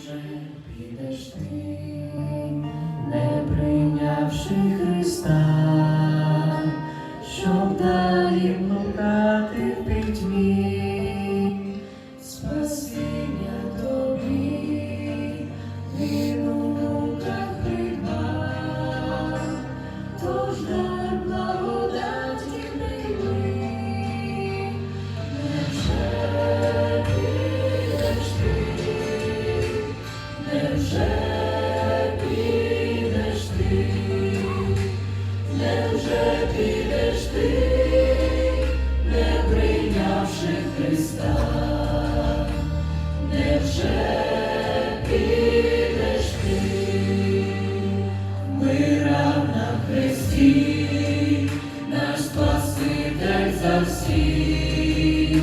вже підеш ти, не прийнявши Христа. Христа, невже підеш ти, мирав на хресті, наш Спаситель за всіх,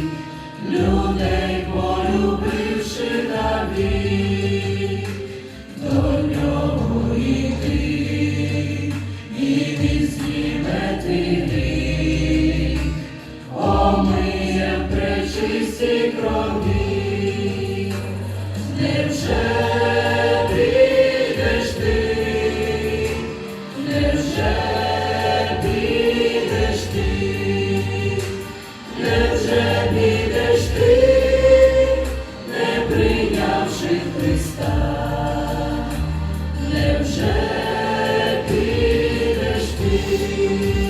людей полюбивши навік, до нього і він зніме твій гріх, омиє в пречистій крові. Невже підеш ти, невже підеш ти, невже підеш ти, не прийнявши Христа, невже підеш ти?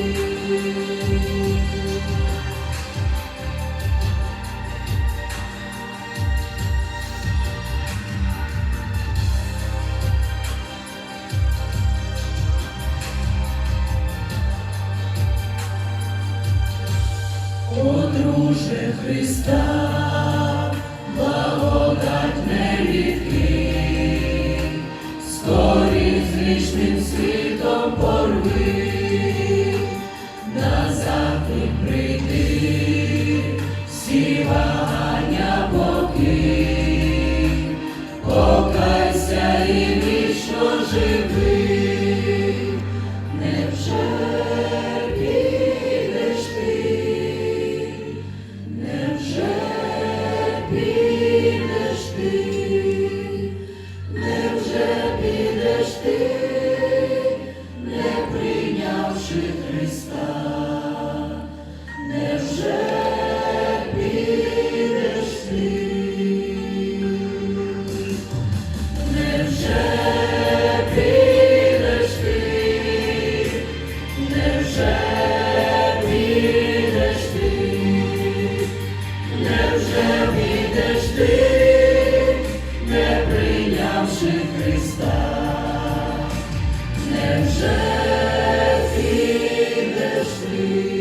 Друже Христа, благодать не відкинь, скорі з вічним світом порви, назад прийди, всі підеш ти, you.